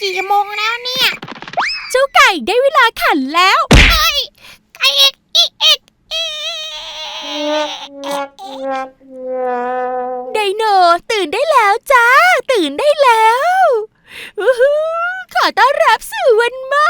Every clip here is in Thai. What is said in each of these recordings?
กี่โมงแล้วเนี่ย เจ้าไก่ได้เวลาขันแล้วไก่เอกอีเอกอีไดโนตื่นได้แล้วจ้า ตื่นได้แล้วอู้หูขอต้อนรับสู่วันใหม่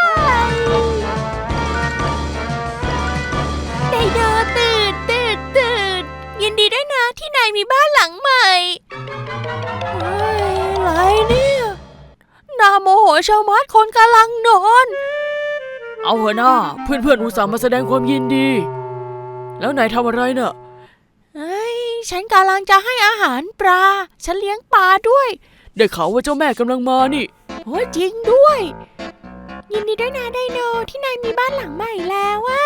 เอาเถอะหน้า เพื่อนๆอุตส่าห์มาแสดงความยินดี แล้วนายทำอะไรเน่ะเอ้ยฉันกำลังจะให้อาหารปลา ฉันเลี้ยงปลาด้วย ได้ข่าวว่าเจ้าแม่กำลังมานี่ โอ้ยจริงด้วย ยินดีด้วยนะไดโนที่นายมีบ้านหลังใหม่แล้วอะ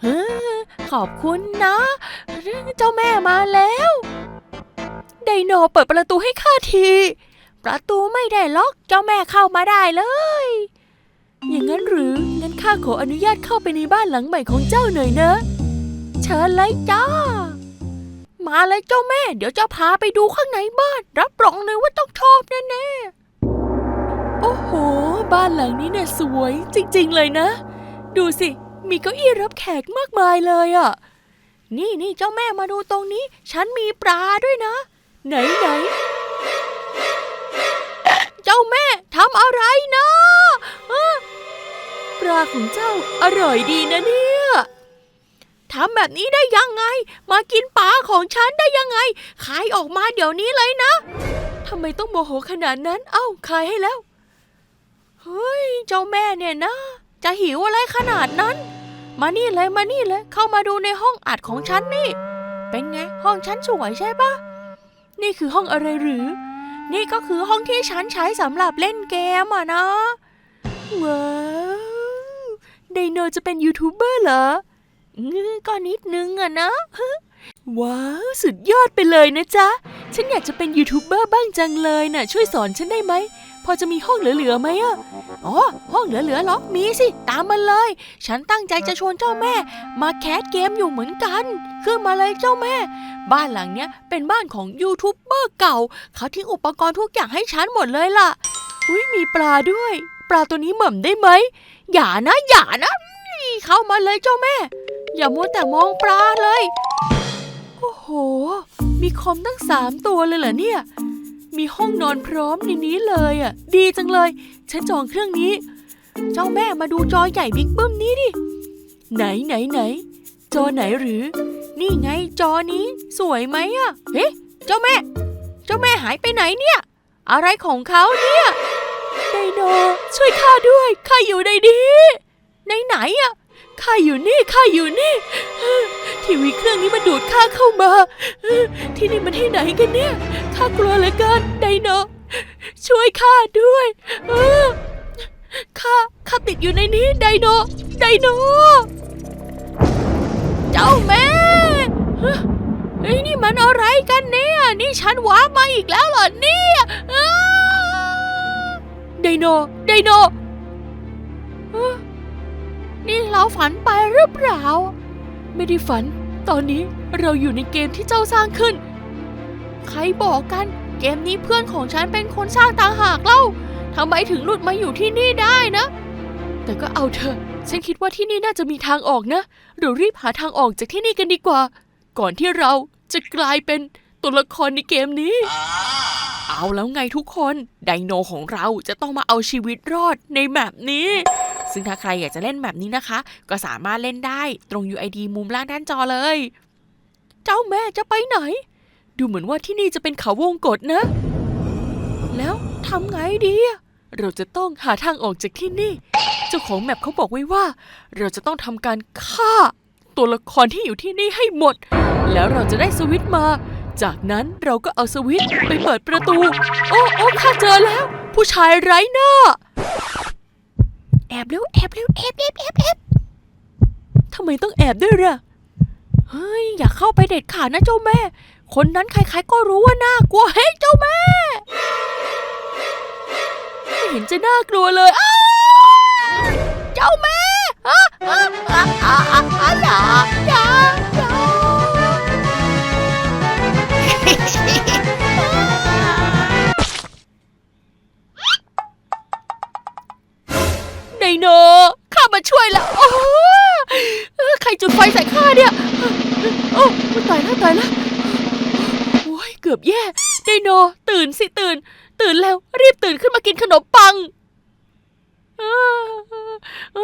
เฮ้อขอบคุณนะ เจ้าแม่มาแล้ว ไดโนเปิดประตูให้ข้าที ประตูไม่ได้ล็อก เจ้าแม่เข้ามาได้เลย อย่างนั้นหรือ งั้นข้าขออนุญาตเข้าไปในบ้านหลังใหม่ของเจ้าหน่อยนะ เชิญเลยจ้า มาเลยเจ้าแม่ เดี๋ยวจะพาไปดูข้างในบ้าน รับรองเลยว่าต้องชอบแน่ๆ โอ้โห บ้านหลังนี้เนี่ยสวยจริง ๆ เลยนะ ดูสิ มีเก้าอี้รับแขกมากมายเลยอะ่ะ นี่นี่เจ้าแม่มาดูตรงนี้ ฉันมีปลาด้วยนะ ไหนไหนเจ้าแม่ทำอะไรนะอะ ปลาของเจ้าอร่อยดีนะเนี่ยทำแบบนี้ได้ยังไง มากินปลาของฉันได้ยังไง ขายออกมาเดี๋ยวนี้เลยนะทำไมต้องโมโหขนาดนั้น เอ้าขายให้แล้ว เฮ้ย เจ้าแม่เนี่ยนะ จะหิวอะไรขนาดนั้น มานี่เลยมานี่เลย เข้ามาดูในห้องอัดของฉันนี่ เป็นไง ห้องฉันสวยใช่ปะนี่คือห้องอะไรหรือ นี่ก็คือห้องที่ฉันใช้สำหรับเล่นเกมอะนะ เว้าว ไดโนจะเป็นยูทูบเบอร์เหรอก็นิดนึงอะนะว้าวสุดยอดไปเลยนะจ๊ะ ฉันอยากจะเป็นยูทูบเบอร์บ้างจังเลยน่ะ ช่วยสอนฉันได้ไหม พอจะมีห้องเหลือๆไหมอะอ๋อ ห้องเหลือๆหรอมีสิ ตามมาเลย ฉันตั้งใจจะชวนเจ้าแม่ มาแคสเกมอยู่เหมือนกัน ขึ้นมาเลยเจ้าแม่ บ้านหลังเนี้ยเป็นบ้านของยูทูบเบอร์เก่า เขาทิ้งอุปกรณ์ทุกอย่างให้ฉันหมดเลยล่ะ อุ้ยมีปลาด้วย ปลาตัวนี้หม่ำได้ไหม อย่านะอย่านะนี่เข้ามาเลยเจ้าแม่ อย่ามัวแต่มองปลาเลย โอ้โห มีคอมตั้งสามตัวเลยเหรอเนี่ย มีห้องนอนพร้อมในนี้เลยอะ ดีจังเลย ฉันจองเครื่องนี้ เจ้าแม่มาดูจอใหญ่บิ๊กเบิ้มนี้ดิ ไหนไหนไหน จอไหนหรือ นี่ไงจอนี้ สวยไหมอะ เฮ้เจ้าแม่ เจ้าแม่หายไปไหนเนี่ย อะไรของเขาเนี่ย ไดโนช่วยข้าด้วยข้าอยู่ในนี้ในไหนอะข้าอยู่นี่ข้าอยู่นี่ทีวีเครื่องนี้มันดูดข้าเข้ามาที่นี่มันที่ไหนกันเนี่ยข้ากลัวเหลือเกินไดโนช่วยข้าด้วยข้าข้าติดอยู่ในนี้ไดโนไดโนเจ้าแม่เฮ้อเฮ้ยนี่มันอะไรกันเนี่ยนี่ฉันว้ามาอีกแล้วเหรอเนี่ย ไดโน ไดโน นี่เราฝันไปหรือเปล่า ไม่ได้ฝัน ตอนนี้เราอยู่ในเกมที่เจ้าสร้างขึ้น ใครบอกกัน เกมนี้เพื่อนของฉันเป็นคนสร้างต่างหากเล่าทำไมถึงหลุดมาอยู่ที่นี่ได้นะ แต่ก็เอาเถอะฉันคิดว่าที่นี่น่าจะมีทางออกนะ เรารีบหาทางออกจากที่นี่กันดีกว่า ก่อนที่เราจะกลายเป็น ตัวละครในเกมนี้ เอาแล้วไงทุกคนไดโนของเราจะต้องมาเอาชีวิตรอดในแมปนี้ ซึ่งถ้าใครอยากจะเล่นแบบนี้นะคะ ก็สามารถเล่นได้ตรง UID มุมล่างด้านจอเลย เจ้าแม่จะไปไหน ดูเหมือนว่าที่นี่จะเป็นเขาวงกฏนะ แล้วทำไงดีเราจะต้องหาทางออกจากที่นี่ เจ้าของแมปเขาบอกไว้ว่า เราจะต้องทำการฆ่าตัวละครที่อยู่ที่นี่ให้หมด แล้วเราจะได้สวิตช์มา จากนั้นเราก็เอาสวิตช์ไปเปิดประตู โอ้โอ้ข้าเจอแล้ว ผู้ชายไร้หน้า แอบเร็วแอบเร็วแอบแอบแอบแอบทำไมต้องแอบด้วยล่ะเฮ้ย อย่าเข้าไปเด็ดขาดนะเจ้าแม่ คนนั้นใครๆก็รู้ว่าน่ากลัวเฮ้ยเจ้าแม่ไม่เห็นจะน่ากลัวเลยอ้าเจ้าแม่อ้าอ้าอ้าอ้าอ้าอ้าอย่าอย่า อย่าไดโนข้ามาช่วยแล้วโอ้ใครจุดไฟใส่ข้าเนี่ย โอ้ตายแล้วตายแล้วโอ้ยเกือบแย่ไดโน ตื่นสิตื่น ตื่นแล้วรีบตื่นขึ้นมากินขนมปังเอ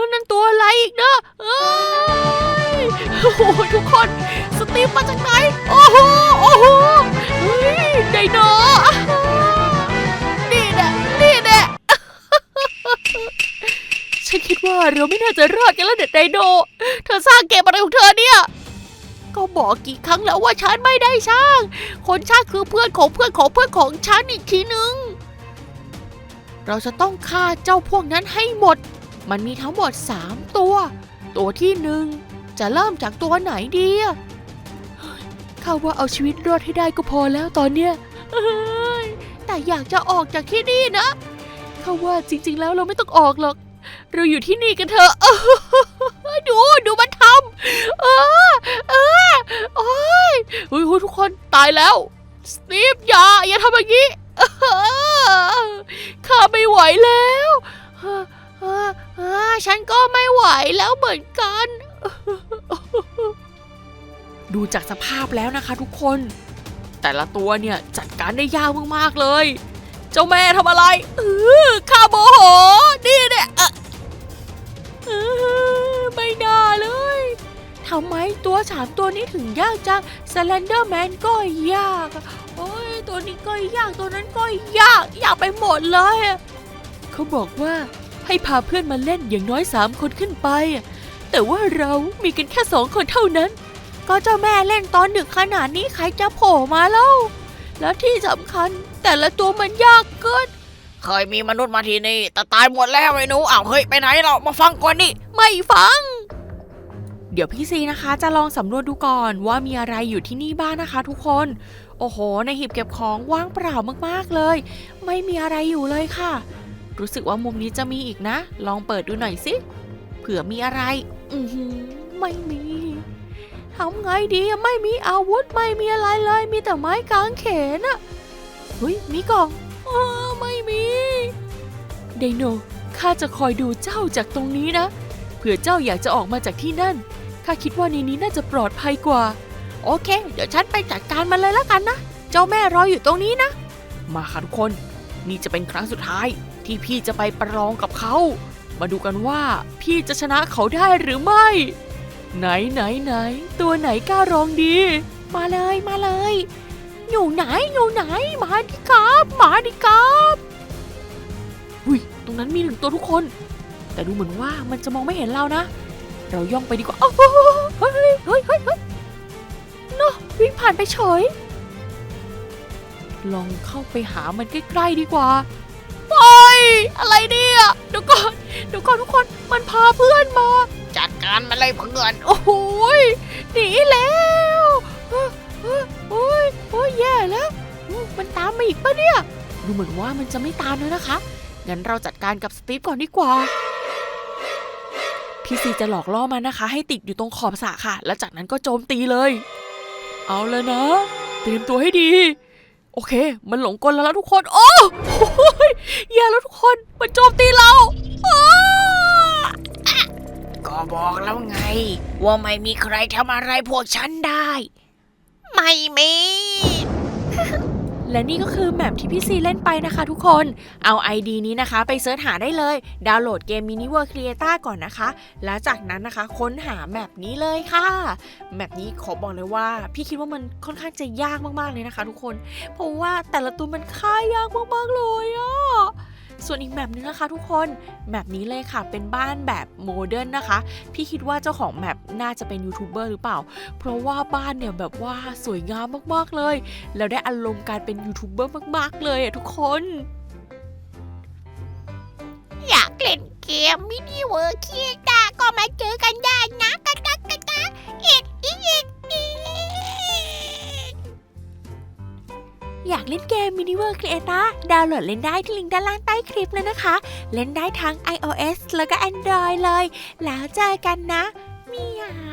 อนั่นตัวอะไรอีกเนอะเอ้ยโอ้โหทุกคน สตีฟมาจากไหน เราไม่น่าจะรอดกันแล้วเด็ดไดโนเธอสร้างเกมอะไรของเธอเนี่ย ก็บอกกี่ครั้งแล้วว่าฉันไม่ได้สร้าง คนสร้างคือเพื่อนของเพื่อนของเพื่อนของฉันอีกทีนึง เราจะต้องฆ่าเจ้าพวกนั้นให้หมด มันมีทั้งหมดสามตัว ตัวที่หนึ่งจะเริ่มจากตัวไหนดีเข้าว่าเอาชีวิตรอดให้ได้ก็พอแล้วตอนเนี้ยแต่อยากจะออกจากที่นี่นะข้าว่าจริง ๆ แล้วเราไม่ต้องออกหรอก เราอยู่ที่นี่กันเถอะดูดูมันทำเออเออโอ้ยเฮ้ยเฮ้ยทุกคนตายแล้วสตีฟอย่าอย่าทำอย่างนี้ข้าไม่ไหวแล้วฉันก็ไม่ไหวแล้วเหมือนกัน ดูจากสภาพแล้วนะคะทุกคน แต่ละตัวเนี่ยจัดการได้ยากมากๆเลย เจ้าแม่ทำอะไรเออข้าโมโหนี่เนี่ย ไม่น่าเลยทำไมตัวสามตัวนี้ถึงยากจังสแลนเดอร์แมนก็ยากโอ้ยตัวนี้ก็ยากตัวนั้นก็ยากยากไปหมดเลยเขาบอกว่าให้พาเพื่อนมาเล่นอย่างน้อยสามคนขึ้นไป แต่ว่าเรามีกันแค่สองคนเท่านั้น ก็เจ้าแม่เล่นตอนดึกขนาดนี้ใครจะโผล่มาแล้วแล้วที่สำคัญแต่ละตัวมันยากเกิน เคยมีมนุษย์มาที่นี่แต่ตายหมดแล้วไอ้หนูอ้าวเฮ้ยไปไหนเรามาฟังก่อนดิไม่ฟัง เดี๋ยวพี่ซีนะคะ จะลองสำรวจดูก่อนว่ามีอะไรอยู่ที่นี่บ้างนะคะ ทุกคน โอ้โห ในหีบเก็บของว่างเปล่ามากๆเลย ไม่มีอะไรอยู่เลยค่ะ รู้สึกว่ามุมนี้จะมีอีกนะ ลองเปิดดูหน่อยสิเผื่อมีอะไร อือหือไม่มีทำไงดีไม่มีอาวุธไม่มีอะไรเลย มีแต่ไม้กางเขนอะเฮ้ยมีกล่องอ ม่มีไดโนข้าจะคอยดูเจ้าจากตรงนี้นะ เผื่อเจ้าอยากจะออกมาจากที่นั่น ข้าคิดว่าในนี้น่าจะปลอดภัยกว่า โอเค เดี๋ยวฉันไปจัดการมันเลยแล้วกันนะ เจ้าแม่รออยู่ตรงนี้นะ มาค่ะทุกคน นี่จะเป็นครั้งสุดท้าย ที่พี่จะไปประลองกับเขา มาดูกันว่าพี่จะชนะเขาได้หรือไม่ ไหนไหนไหน ตัวไหนกล้ารองดี มาเลยมาเลย อยู่ไหนอยู่ไหน มาดิครับ มาดิครับ นั้นมีหนึ่งตัวทุกคน แต่ดูเหมือนว่ามันจะมองไม่เห็นเรานะ เราย่องไปดีกว่าอ้าวเฮ้ยเฮ้ยเฮ้ยเฮ้ยนาะวิ่งผ่านไปเฉย ลองเข้าไปหามันใกล้ๆดีกว่าโอ้ยอะไรเนี่ยเดี๋ยวก่อนเดี๋ยวก่อนทุกคนมันพาเพื่อนมา จัดการมาเลยเพื่อนโอ้โหยหนีแล้วโอ้ยโอ้ยแย่แล้วมมันตามมาอีกปะเนี่ย ดูเหมือนว่ามันจะไม่ตามแล้วนะคะ งั้นเราจัดการกับสตีฟก่อนดีกว่า พี่ซีจะหลอกล่อมันนะคะ ให้ติดอยู่ตรงขอบสระค่ะ แล้วจากนั้นก็โจมตีเลย เอาแล้วนะ เตรียมตัวให้ดี โอเค มันหลงกลแล้วทุกคน โอ้โหยแย่แล้วทุกคน มันโจมตีเราอ้าก็บอกแล้วไง ว่าไม่มีใครทำอะไรพวกฉันได้ ไม่มี และนี่ก็คือแมปที่พี่ซีเล่นไปนะคะทุกคน เอา ID นี้นะคะ ไปเสิร์ชหาได้เลย ดาวน์โหลดเกม Mini World Creator ก่อนนะคะ แล้วจากนั้นนะคะ ค้นหาแมปนี้เลยค่ะ แมปนี้ขอบอกเลยว่า พี่คิดว่ามันค่อนข้างจะยากมากๆเลยนะคะ ทุกคน เพราะว่าแต่ละตัวมันค่ายยากมากๆเลยอะ ส่วนอีกแมปนึงนะคะทุกคนแมปนี้เลยค่ะเป็นบ้านแบบโมเดิร์นนะคะ พี่คิดว่าเจ้าของแมปน่าจะเป็นยูทูบเบอร์หรือเปล่า เพราะว่าบ้านเนี่ยแบบว่าสวยงามมากๆเลย แล้วได้อารมณ์การเป็นยูทูบเบอร์มากๆเลยอะทุกคน อยากเล่นเกมมินิเวิร์คีตาก็มาเจอกันได้นะกะกะกะกะเอ็ดอีเอยากเล่นเกม Mini World Creator ดาวน์โหลดเล่นได้ที่ลิงก์ด้านล่างใต้คลิปเลยนะคะ เล่นได้ทั้ง iOS แล้วก็ Android เลย แล้วเจอกันนะเมียว